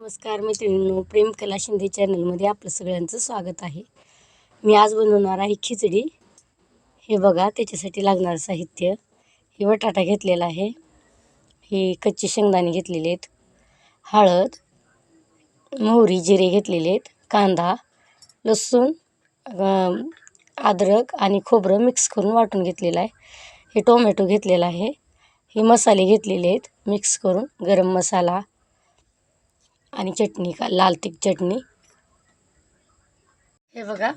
नमस्कार मैत्रिणींनो प्रेम कला शिंदे चॅनलमध्ये आपलं सगळ्यांचं स्वागत आहे. मी आज बनवणार आहे खिचडी. हे बघा त्याच्यासाठी लागणारं साहित्य. हे बटाटा घेतलेला आहे. हे कच्चे शेंगदाणे घेतलेले आहेत. हळद मोहरी जिरे घेतलेले आहेत. कांदा लसूण अद्रक आणि खोबरं मिक्स करून वाटून घेतलेलं आहे. हे टोमॅटो घेतलेला आहे. हे मसाले घेतलेले आहेत. मिक्स करून गरम मसाला आणि चटणी का लाल तिख चटणी. हे बघा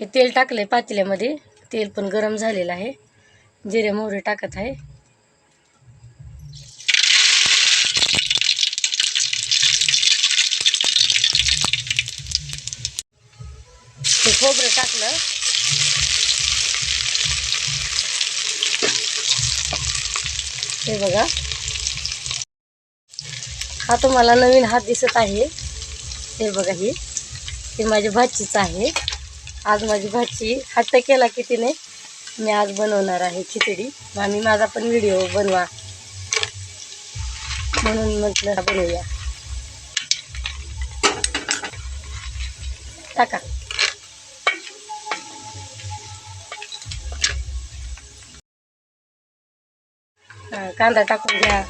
हे तेल टाकलंय पातेल्यामध्ये. तेल पण गरम झालेलं आहे. जिरे मोहरे टाकत आहे. हे खोबरं टाकलं. हे बघा हा तुम्हाला नवीन हात दिसत आहे. हे बघा ही. हे माझी भाचीचं आहे. आज माझी भाची हट्ट केला की तिने मी आज बनवणार आहे खिचडी. आम्ही माझा पण व्हिडिओ बनवा. म्हणून म्हटलं बनवूया. टाका. कांदा टाकून घ्या.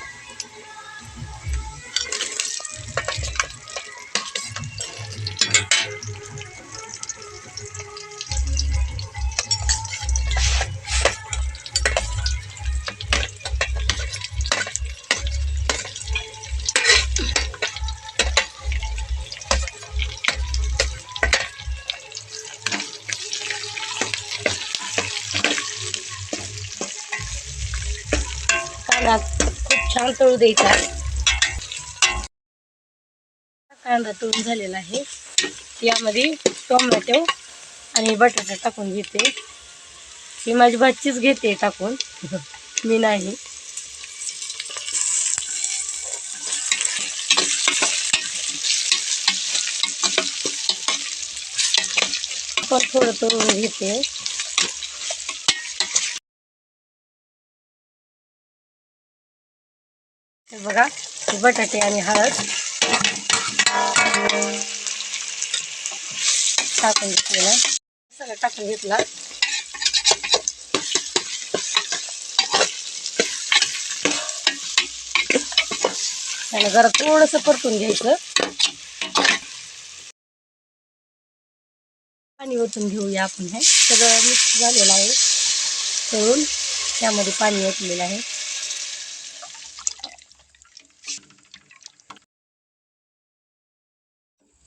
कांदा खूप छान तळू द्यायचा. कांदा तळून झालेला आहे. यामध्ये टोमॅटो आणि बटाटा टाकून घेते. ही माझी भाजीच घेते टाकून. मी नाही. पण थोडं तळून घेते. हे बघा बटाटे आणि हळद. टाकून घेतलेलं. सगळं टाकून घेतला. आणि जरा थोडंसं परतून घ्यायचं. पाणी ओतून घेऊया आपण हे. सगळं मिक्स झालेलं आहे. तळून त्यामध्ये पाणी ओतलेलं आहे.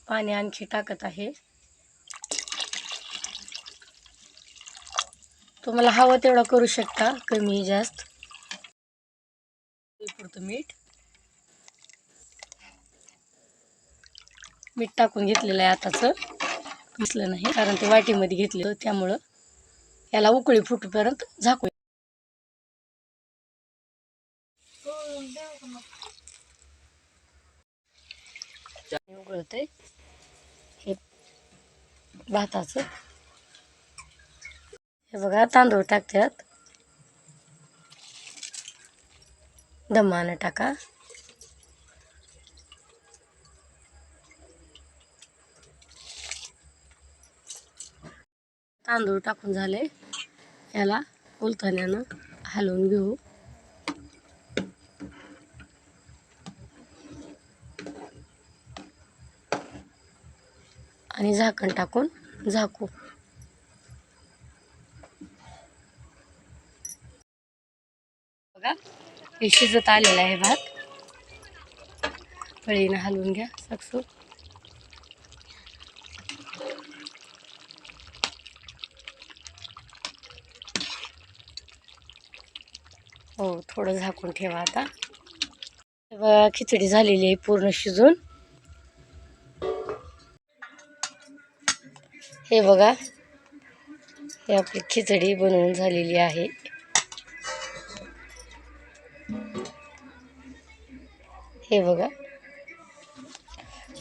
पाणी आणखी टाकत आहे. तुम्हाला हवं तेवढा करू शकता कमी जास्त. पुरतं मीठ. मीठ टाकून घेतलेलं आहे आताचं. मिसलं नाही कारण ते वाटीमध्ये घेतलं त्यामुळं याला उकळी फुटपर्यंत झाकू उकळतंय. हे भाताचं. हे बघा तांदूळ टाकतात दमानं टाका. तांदूळ टाकून झाले. याला उलथण्यानं हलवून घेऊ. आणि झाकण टाकून झाकू. बघा हे शिजत आलेला आहे भात. पळीनं हलवून घ्या सकसू हो थोडं झाकून ठेवा आता. बघा खिचडी झालेली आहे पूर्ण शिजून. हे बघा. हे आपली खिचडी बनवून झालेली आहे. हे बघा.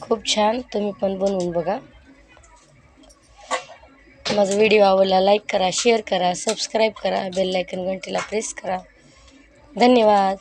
खूप छान तुम्ही पण बनवून बघा. माझा व्हिडिओ आवडला लाईक करा शेअर करा सबस्क्राईब करा बेल लायकन घंटीला प्रेस करा. धन्यवाद.